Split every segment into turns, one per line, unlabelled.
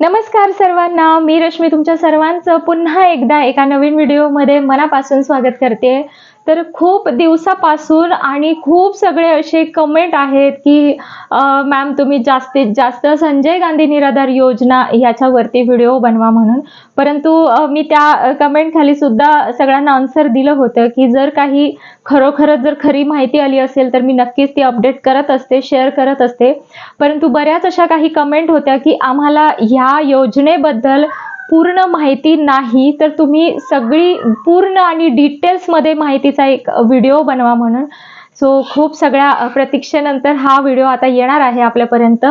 नमस्कार सर्वांना मी रश्मी तुमच्या सर्वांचं पुन्हा एकदा एका नवीन व्हिडिओमध्ये मनापासून स्वागत करते. तर खूप दिवसापासून आणि खूप सगळे असे कमेंट आहेत की मॅम तुम्ही जास्तीत जास्त संजय गांधी निराधार योजना ह्याच्यावरती व्हिडिओ बनवा म्हणून. परंतु मी त्या कमेंट खाली सुद्धा सगळ्यांना आन्सर दिलं होतं की जर काही खरोखरच जर खरी माहिती आली असेल तर मी नक्कीच ती अपडेट करत असते शेअर करत असते. परंतु बऱ्याच अशा काही कमेंट होत्या की आम्हाला ह्या योजनेबद्दल पूर्ण माहिती नाही तर तुम्ही सगळी पूर्ण आणि डिटेल्समध्ये माहितीचा एक व्हिडिओ बनवा म्हणून. सो खूप सगळ्या प्रतीक्षेनंतर हा व्हिडिओ आता येणार आहे आपल्यापर्यंत.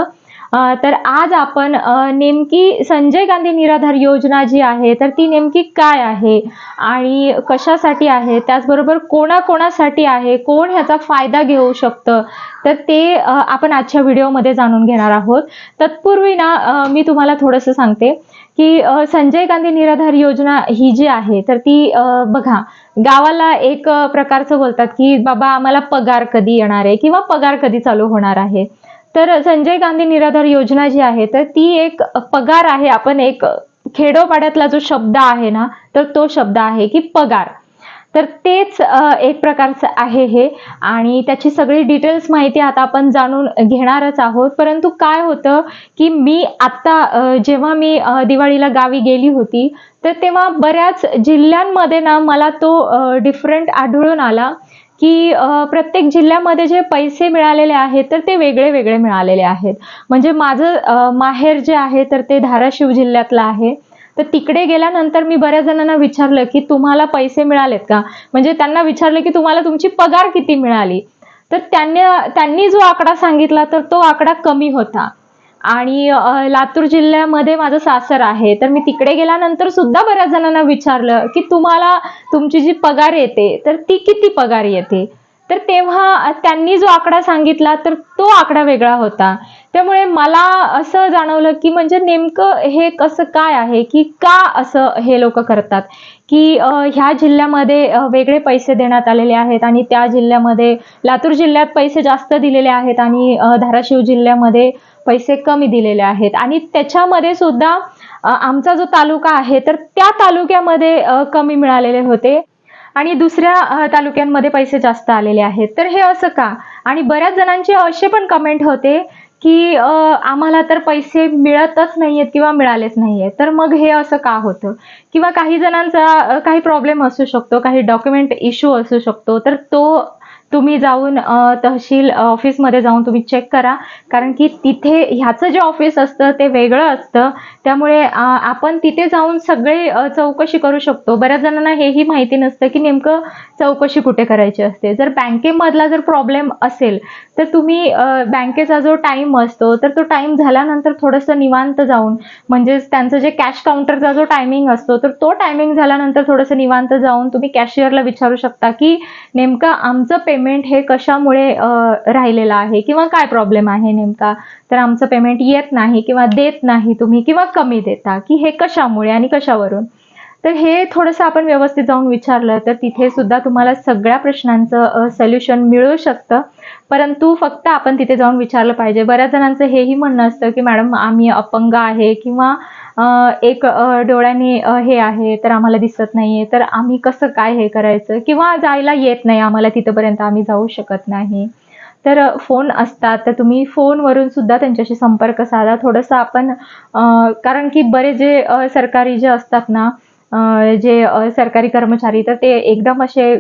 तर आज आपण नेमकी संजय गांधी निराधार योजना जी आहे तर ती नेमकी काय आहे आणि कशासाठी आहे त्याचबरोबर कोणाकोणासाठी आहे कोण ह्याचा फायदा घेऊ शकतं तर ते आपण आजच्या व्हिडिओमध्ये जाणून घेणार आहोत. तत्पूर्वी ना मी तुम्हाला थोडंसं सांगते. की संजय गांधी निराधार योजना ही जी आहे तर ती बघा गावाला एक प्रकारचं बोलतात की बाबा आम्हाला पगार कधी येणार आहे? किंवा पगार कधी चालू होणार आहे? तर संजय गांधी निराधार योजना जी आहे तर ती एक पगार आहे. आपण एक खेडोपाड्यातला जो शब्द आहे ना तर तो शब्द आहे की पगार. तर तेच एक प्रकारचं आहे हे. आणि त्याची सगळी डिटेल्स माहिती आता आपण जाणून घेणारच आहोत. परंतु काय होतं की मी आत्ता जेव्हा मी दिवाळीला गावी गेली होती तर तेव्हा बऱ्याच जिल्ह्यांमध्ये ना मला तो डिफरंट आढळून आला की प्रत्येक जिल्ह्यामध्ये जे पैसे मिळालेले आहेत तर ते वेगळे वेगळे मिळालेले आहेत. म्हणजे माझं माहेर जे आहे तर ते धाराशिव जिल्ह्यातलं आहे. तर तिकडे गेल्यानंतर मी बऱ्याच जणांना विचारलं की तुम्हाला पैसे मिळालेत का? म्हणजे त्यांना विचारलं की तुम्हाला तुमची पगार किती मिळाली? तर त्यांनी त्यांनी जो आकडा सांगितला तर तो आकडा कमी होता. आणि लातूर जिल्ह्यामध्ये माझं सासर आहे तर मी तिकडे गेल्यानंतर सुद्धा बऱ्याच जणांना विचारलं की तुम्हाला तुमची जी पगार येते तर ती किती पगार येते? तर तेव्हा त्यांनी जो आकडा सांगितला तर तो आकडा वेगळा होता. त्यामुळे मला असं जाणवलं की म्हणजे नेमकं हे कसं काय आहे की का असं हे लोक करतात? की ह्या जिल्ह्यामध्ये वेगळे पैसे देण्यात आलेले आहेत आणि त्या जिल्ह्यामध्ये लातूर जिल्ह्यात पैसे जास्त दिलेले आहेत आणि धाराशिव जिल्ह्यामध्ये पैसे कमी दिलेले आहेत. आणि त्याच्यामध्ये सुद्धा आमचा जो तालुका आहे तर त्या तालुक्यामध्ये कमी मिळालेले होते. आणि दुसऱ्या तालुक्यांमध्ये पैसे जास्त आलेले आहेत. तर हे असं का? आणि बऱ्याच जणांचे असे पण कमेंट होते की आम्हाला तर पैसे मिळतच नाहीयेत किंवा मिळालेच नाहीयेत. तर मग हे असं का होतं? किंवा काही जणांचा काही प्रॉब्लेम असू शकतो काही डॉक्युमेंट इश्यू असू शकतो. तर तो तुम्ही जाऊन तहसील ऑफिसमध्ये जाऊन तुम्ही चेक करा. कारण की तिथे ह्याचं जे ऑफिस असतं ते वेगळं असतं. त्यामुळे आपण तिथे जाऊन सगळे चौकशी करू शकतो. बऱ्याच जणांना हेही माहिती नसतं की नेमकं चौकशी कुठे करायची असते. जर बँकेमधला जर प्रॉब्लेम असेल तर तुम्ही बँकेचा जो टाईम असतो तर तो टाईम झाल्यानंतर थोडंसं निवांत जाऊन म्हणजेच त्यांचं जे कॅश काउंटरचा जो टायमिंग असतो तर तो टायमिंग झाल्यानंतर थोडंसं निवांत जाऊन तुम्ही कॅशियरला विचारू शकता की नेमकं आमचं पेमेंट पेमेंट हे कशामुळे राहिलेलं आहे? किंवा काय प्रॉब्लेम आहे नेमका? तर आमचं पेमेंट येत नाही किंवा देत नाही तुम्ही किंवा कमी देता की हे कशामुळे आणि कशावरून? तर हे थोडंसं आपण व्यवस्थित जाऊन विचारलं तर तिथे सुद्धा तुम्हाला सगळ्या प्रश्नांचं सोल्युशन मिळू शकतं. परंतु फक्त आपण तिथे जाऊन विचारलं पाहिजे. बऱ्याच जणांचं हेही म्हणणं असतं की मॅडम आम्ही अपंग आहे किंवा एक डोळ्याने हे आहे तर आम्हाला दिसत नाहीये. तर आम्ही कसं काय हे करायचं? किंवा जायला येत नाही. आम्हाला तिथपर्यंत आम्ही जाऊ शकत नाही. तर फोन असतात. तर तुम्ही फोनवरून सुद्धा त्यांच्याशी संपर्क साधा. थोडंसं आपण कारण की बरे जे सरकारी जे असतात ना जे सरकारी कर्मचारी तर ते एकदम असे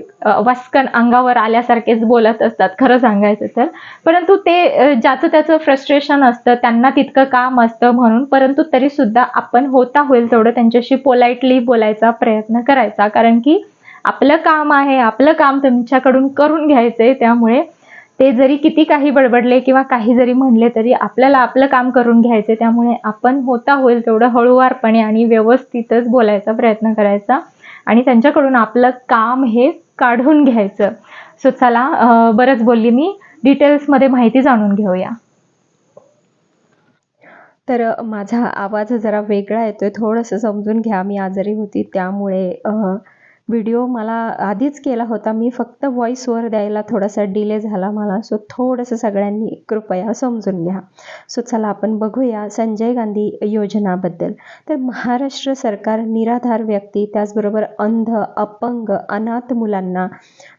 वस्कन अंगावर आल्यासारखेच बोलत असतात खरं सांगायचं तर. परंतु ते ज्याचं त्याचं फ्रस्ट्रेशन असतं त्यांना तितकं काम असतं म्हणून परंतु तरी सुद्धा आपण होता होईल तेवढं त्यांच्याशी पोलाइटली बोलायचा प्रयत्न करायचा. कारण की आपलं काम आहे आपलं काम तुमच्याकडून करून घ्यायचंय त्यामुळे ते जरी किती काही बडबडले किंवा काही जरी म्हणले तरी आपल्याला आपलं काम करून घ्यायचे त्यामुळे आपण होता होईल तेवढं हळूवारपणे आणि व्यवस्थितच बोलायचा प्रयत्न करायचा आणि त्यांच्याकडून आपलं काम हे काढून घ्यायचं. सो चला बरंच बोलली मी. डिटेल्समध्ये माहिती जाणून घेऊया. तर माझा आवाज जरा वेगळा येतोय. थोडंसं समजून घ्या. मी आजारी होती त्यामुळे
व्हिडिओ मला आधीच केला होता. मी फक्त व्हॉईसवर द्यायला थोडासा डिले झाला मला. सो थोडंसं सगळ्यांनी कृपया समजून घ्या. सो चला आपण बघूया संजय गांधी योजनाबद्दल. तर महाराष्ट्र सरकार निराधार व्यक्ती त्याचबरोबर अंध अपंग अनाथ मुलांना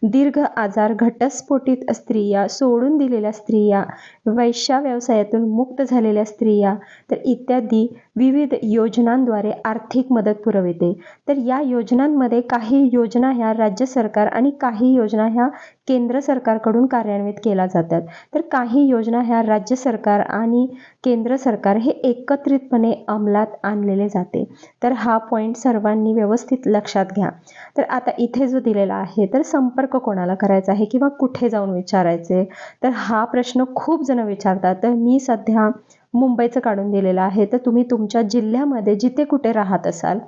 दीर्घ आजार घटस्फोटित स्त्रिया सोडून दिलेल्या स्त्रिया वैश्या व्यवसायातून मुक्त झालेल्या स्त्रिया तर इत्यादी विविध योजनांद्वारे आर्थिक मदत पुरविते. तर या योजनांमध्ये काही योजना ह्या राज्य सरकार आणि काही योजना ह्या केंद्र सरकारकडून कार्यान्वित केल्या जातात. तर काही योजना ह्या राज्य सरकार आणि केंद्र सरकार हे एकत्रितपणे अंमलात आणलेले जाते. तर हा पॉईंट सर्वांनी व्यवस्थित लक्षात घ्या. तर आता इथे जो दिलेला आहे तर संपर्क कोणाला करायचा आहे किंवा कुठे जाऊन विचारायचे? तर हा प्रश्न खूप जण विचारतात. तर मी सध्या मुंबईचं काढून दिलेलं आहे. तर तुम्ही तुमच्या जिल्ह्यामध्ये जिथे कुठे राहत असाल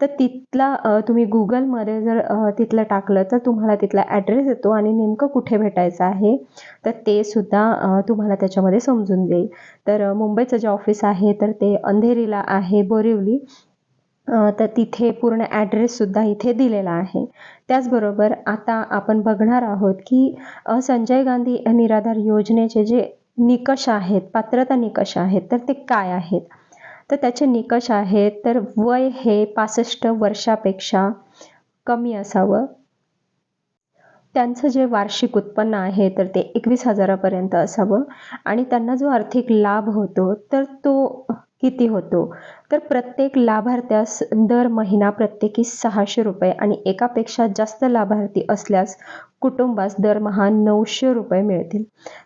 तर तिथला तुम्ही गुगलमध्ये जर तिथलं टाकलं तर तुम्हाला तिथला ॲड्रेस येतो आणि नेमकं कुठे भेटायचं आहे तर ते सुद्धा तुम्हाला त्याच्यामध्ये समजून देईल तर मुंबईचं जे ऑफिस आहे तर ते अंधेरीला आहे बोरिवली. तर तिथे पूर्ण ॲड्रेससुद्धा इथे दिलेला आहे. त्याचबरोबर आता आपण बघणार आहोत की संजय गांधी निराधार योजनेचे जे निकष आहेत पात्रता निकष आहेत तर ते काय आहेत? तर त्याचे निकष आहेत तर वय हे पासष्ट वर्षापेक्षा कमी असावं. त्यांचं जे वार्षिक उत्पन्न आहे तर ते एकवीस हजारापर्यंत असावं. आणि त्यांना जो आर्थिक लाभ होतो तर तो किती होतो? तर प्रत्येक लाभार्थ्यास दर महिना प्रत्येकी सहाशे रुपये आणि एकापेक्षा जास्त लाभार्थी असल्यास कुटुंबास दरमहा नऊशे रुपये मिळतील.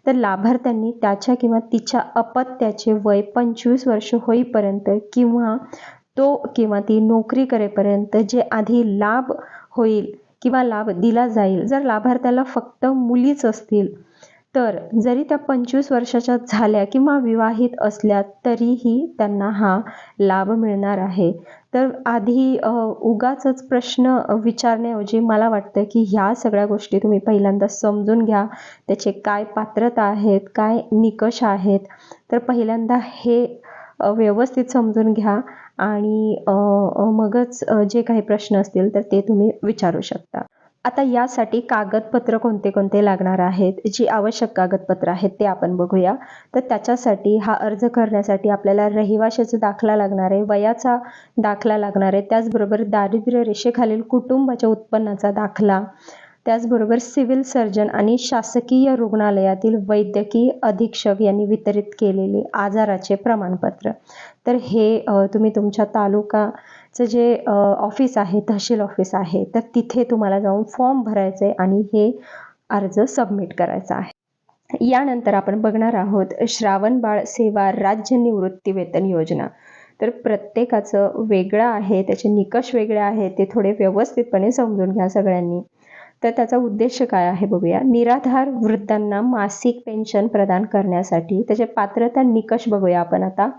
तर लाभार्थ्यांनी त्याच्या किंवा तिच्या अपत्याचे वय पंचवीस वर्ष होईपर्यंत किंवा तो किंवा ती नोकरी करेपर्यंत जे आधी लाभ होईल किंवा लाभ दिला जाईल जर लाभार्थ्याला फक्त मुलीच असतील तर जरी त्या पंचवीस वर्षाच्या झाल्या किंवा विवाहित असल्या तरीही त्यांना हा लाभ मिळणार आहे. तर आधी उगाच उगाचच प्रश्न विचारण्याऐवजी मला वाटतं की ह्या सगळ्या गोष्टी तुम्ही पहिल्यांदा समजून घ्या. त्याचे काय पात्रता आहेत काय निकष आहेत तर पहिल्यांदा हे व्यवस्थित समजून घ्या आणि मगच जे काही प्रश्न असतील तर ते तुम्ही विचारू शकता. आता यासाठी कागदपत्र कोणते कोणते लागणार आहेत? जी आवश्यक कागदपत्र आहेत ते आपण बघूया. तर त्याच्यासाठी हा अर्ज करण्यासाठी आपल्याला रहिवाशाचा दाखला लागणार आहे वयाचा दाखला लागणार आहे. त्याचबरोबर दारिद्र्य रेषेखालील कुटुंबाच्या उत्पन्नाचा दाखला. त्याचबरोबर सिव्हिल सर्जन आणि शासकीय रुग्णालयातील वैद्यकीय अधीक्षक यांनी वितरित केलेले आजाराचे प्रमाणपत्र. तर हे तुम्ही तुमच्या तालुका चं जे ऑफिस आहे तहसील ऑफिस आहे तर तिथे तुम्हाला जाऊन फॉर्म भरायचं आहे आणि हे अर्ज सबमिट करायचा आहे. यानंतर आपण बघणार आहोत श्रावण बाळ सेवा राज्य निवृत्ती वेतन योजना. तर प्रत्येकाचं वेगळं आहे त्याचे निकष वेगळे आहेत ते थोडे व्यवस्थितपणे समजून घ्या सगळ्यांनी. तर त्याचा उद्देश काय आहे बघूया. निराधार वृद्धांना मासिक पेन्शन प्रदान करण्यासाठी त्याचे पात्रता निकष बघूया आपण आता.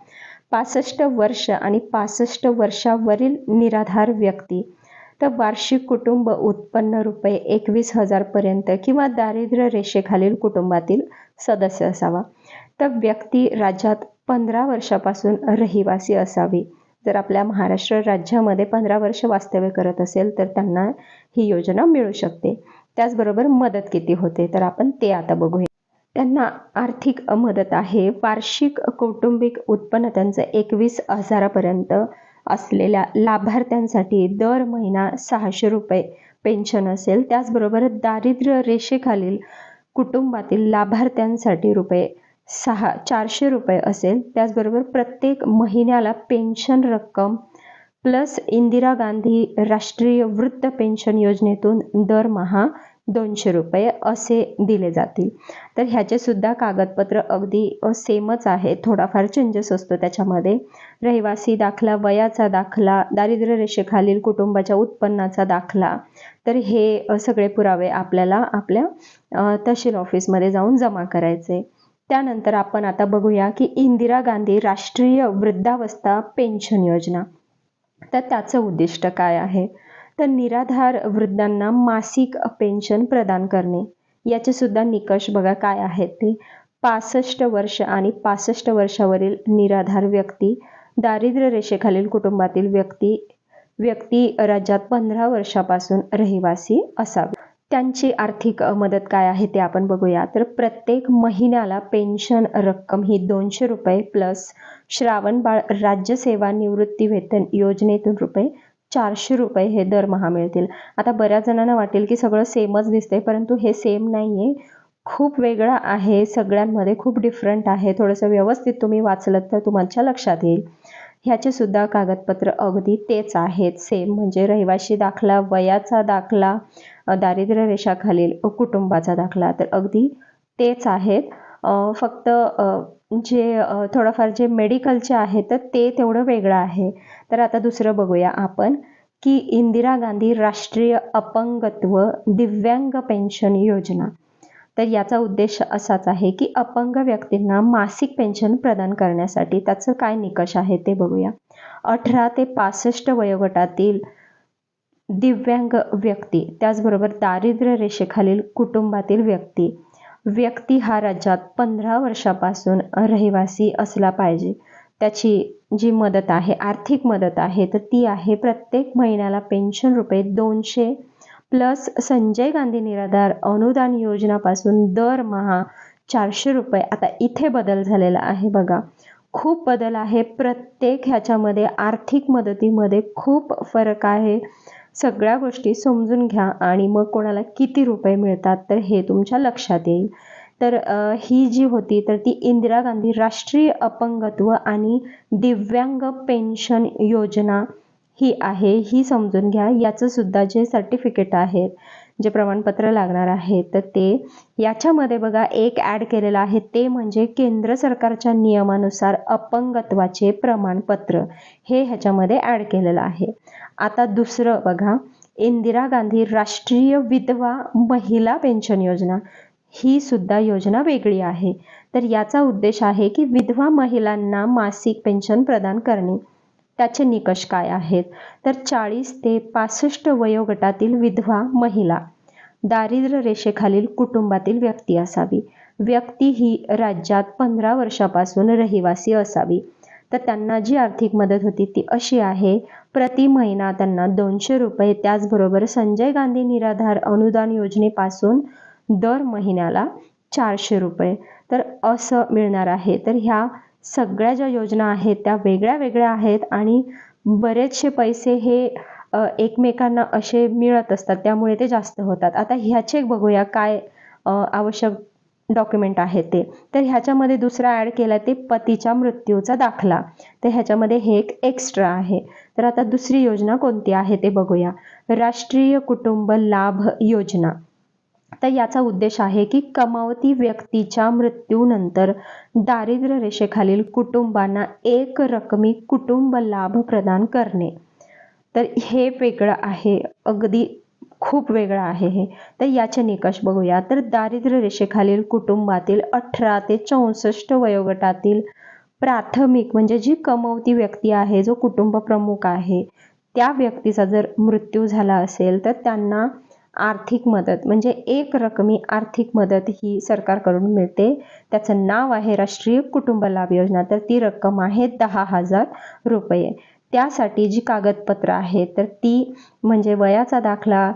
पासष्ट वर्ष आणि पासष्ट वर्षावरील निराधार व्यक्ती. तर वार्षिक कुटुंब उत्पन्न रुपये एकवीस हजारपर्यंत किंवा दारिद्र्य रेषेखालील कुटुंबातील सदस्य असावा. तर व्यक्ती राज्यात पंधरा वर्षापासून रहिवासी असावी. जर आपल्या महाराष्ट्र राज्यामध्ये पंधरा वर्ष वास्तव्य करत असेल तर त्यांना ही योजना मिळू शकते. त्याचबरोबर मदत किती होते? तर आपण ते आता बघूया. त्यांना आर्थिक मदत आहे. वार्षिक कौटुंबिक उत्पन्न त्यांचं एकवीस हजारापर्यंत असलेल्या लाभार्थ्यांसाठी दर महिना सहाशे रुपये पेन्शन असेल. त्याचबरोबर दारिद्र्य रेषेखालील कुटुंबातील लाभार्थ्यांसाठी रुपये सहा चारशे रुपये असेल. त्याचबरोबर प्रत्येक महिन्याला पेन्शन रक्कम प्लस इंदिरा गांधी राष्ट्रीय वृद्ध पेन्शन योजनेतून दरमहा दोनशे रुपये असे दिले जातील. तर ह्याचे सुद्धा कागदपत्र अगदी सेमच आहे. थोडाफार चेंजेस असतो त्याच्यामध्ये. रहिवासी दाखला वयाचा दाखला दारिद्र्य रेषेखालील कुटुंबाच्या उत्पन्नाचा दाखला. तर हे सगळे पुरावे आपल्याला आपल्या तहसील ऑफिसमध्ये जाऊन जमा करायचे. त्यानंतर आपण आता बघूया की इंदिरा गांधी राष्ट्रीय वृद्धावस्था पेन्शन योजना. तर त्याचं उद्दिष्ट काय आहे? तर निराधार वृद्धांना मासिक पेन्शन प्रदान करणे. याचे सुद्धा निकष बघा काय आहेत ते. पासष्ट वर्ष आणि पासष्ट वर्षावरील निराधार व्यक्ती दारिद्र्य रेषेखालील कुटुंबातील व्यक्ती व्यक्ती राज्यात पंधरा वर्षापासून रहिवासी असावी. त्यांची आर्थिक मदत काय आहे ते आपण बघूया. तर प्रत्येक महिन्याला पेन्शन रक्कम ही दोनशे रुपये प्लस श्रावणबाळ राज्य सेवा निवृत्ती वेतन योजनेतून रुपये चारशे रुपये हे दरमहा मिळतील आता बऱ्याच जणांना वाटेल की सगळं सेमच दिसतंय परंतु हे सेम नाही आहे खूप वेगळं आहे सगळ्यांमध्ये खूप डिफरंट आहे. थोडंसं व्यवस्थित तुम्ही वाचलं तर तुमच्या लक्षात येईल. ह्याचेसुद्धा कागदपत्र अगदी तेच आहेत. सेम म्हणजे रहिवाशी दाखला वयाचा दाखला दारिद्र्य रेषाखालील कुटुंबाचा दाखला तर अगदी तेच आहेत. फक्त जे थोडंफार जे मेडिकलचे आहे तर ते तेवढं वेगळं आहे. तर आता दुसरं बघूया आपण की इंदिरा गांधी राष्ट्रीय अपंगत्व दिव्यांग पेन्शन योजना. तर याचा उद्देश असाच आहे की अपंग व्यक्तींना मासिक पेन्शन प्रदान करण्यासाठी त्याचं काय निकष आहे ते बघूया. अठरा ते पासष्ट वयोगटातील दिव्यांग व्यक्ती त्याचबरोबर दारिद्र्य रेषेखालील कुटुंबातील व्यक्ती व्यक्ती हा राज्यात पंधरा वर्षापासून रहिवासी असला पाहिजे. त्याची जी मदत आहे आर्थिक मदत आहे तर ती आहे प्रत्येक महिन्याला पेन्शन रुपये दोनशे प्लस संजय गांधी निराधार अनुदान योजनापासून दरमहा चारशे रुपये. आता इथे बदल झालेला आहे बघा. खूप बदल आहे. प्रत्येक ह्याच्यामध्ये आर्थिक मदतीमध्ये खूप फरक आहे. सगळ्या गोष्टी समजून घ्या आणि मग कोणाला किती रुपये मिळतात तर हे तुमच्या लक्षात येईल. तर ही जी होती तर ती इंदिरा गांधी राष्ट्रीय अपंगत्व आणि दिव्यांग पेन्शन योजना ही आहे ही समजून घ्या. याचं सुद्धा जे सर्टिफिकेट आहे जे प्रमाणपत्र लागणार आहे तर ते याच्यामध्ये बघा एक ॲड केलेलं आहे. ते म्हणजे केंद्र सरकारच्या नियमानुसार अपंगत्वाचे प्रमाणपत्र. हे ह्याच्यामध्ये ॲड केलेलं आहे. आता दुसरं बघा इंदिरा गांधी राष्ट्रीय विधवा महिला पेन्शन योजना. ही सुद्धा योजना वेगळी आहे. तर याचा उद्देश आहे की विधवा महिलांना मासिक पेन्शन प्रदान करणे. त्याचे निकष काय आहेत? तर चाळीस ते पासष्ट वयोगटातील विधवा महिला. दारिद्र्य रेषेखालील कुटुंबातील व्यक्ती असावी. व्यक्ती ही राज्यात पंधरा वर्षापासून रहिवासी असावी. तर त्यांना जी आर्थिक मदत होती ती अशी आहे प्रति महिना त्यांना दोनशे रुपये त्याचबरोबर संजय गांधी निराधार अनुदान योजनेपासून दर महिन्याला चारशे रुपये. तर असं मिळणार आहे. तर ह्या सगळ्या ज्या योजना आहेत त्या वेगळ्या वेगळ्या आहेत आणि बरेचसे पैसे हे एकमेकांना असे मिळत असतात त्यामुळे ते जास्त होतात. आता ह्याचे बघूया काय आवश्यक डॉक्युमेंट आहे ते. तर ह्याच्यामध्ये दुसरा ॲड केला ते पतीच्या मृत्यूचा दाखला. तर ह्याच्यामध्ये हे एक एक्स्ट्रा आहे. तर आता दुसरी योजना कोणती आहे ते बघूया. राष्ट्रीय कुटुंब लाभ योजना. तर याचा उद्देश आहे की कमावती व्यक्तीच्या मृत्यूनंतर दारिद्र्य रेषेखालील कुटुंबांना एक रकमी कुटुंब लाभ प्रदान करणे. तर हे वेगळं आहे अगदी खूप वेगळं आहे हे. तर याचे निकष बघूया. तर दारिद्र्य रेषेखालील कुटुंबातील अठरा ते चौसष्ट वयोगटातील प्राथमिक म्हणजे जी कमवती व्यक्ती आहे जो कुटुंब प्रमुख आहे त्या व्यक्तीचा जर मृत्यू झाला असेल तर त्यांना आर्थिक मदत. म्हणजे एक रकमी आर्थिक मदत ही सरकारकडून मिळते. त्याचं नाव आहे राष्ट्रीय कुटुंब लाभ योजना. तर ती रक्कम आहे दहा हजार रुपये. त्यासाठी जी कागदपत्र आहेत तर ती म्हणजे वयाचा दाखला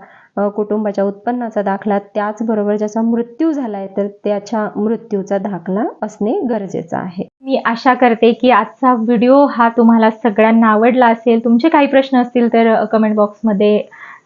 कुटुंबाच्या उत्पन्नाचा दाखला त्याचबरोबर ज्याचा मृत्यू झाला आहे तर त्याच्या मृत्यूचा दाखला असणे गरजेचं आहे.
मी आशा करते की आजचा व्हिडिओ हा तुम्हाला सगळ्यांना आवडला असेल. तुमचे काही प्रश्न असतील तर कमेंट बॉक्समध्ये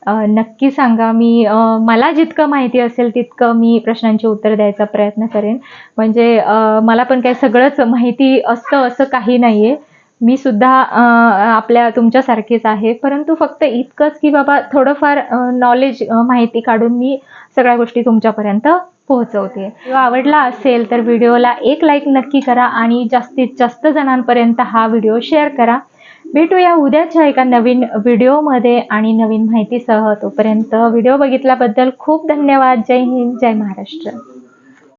नक्की सांगा. मी मला जितकं माहिती असेल तितकं मी प्रश्नांची उत्तर द्यायचा प्रयत्न करेन. म्हणजे मला पण काही सगळंच माहिती असतं असं काही नाही आहे मी सुद्धा आपल्या तुमच्यासारखीच आहे. परंतु फक्त इतकंच की बाबा थोडंफार नॉलेज माहिती काढून मी सगळ्या गोष्टी तुमच्यापर्यंत पोहोचवते. व्हिडिओ आवडला असेल तर व्हिडिओला एक लाईक नक्की करा आणि जास्तीत जास्त जणांपर्यंत हा व्हिडिओ शेअर करा. भेटूया उद्याच्या एका नवीन व्हिडिओमध्ये आणि नवीन माहितीसह. तोपर्यंत व्हिडिओ बघितल्याबद्दल खूप धन्यवाद. जय हिंद जय महाराष्ट्र.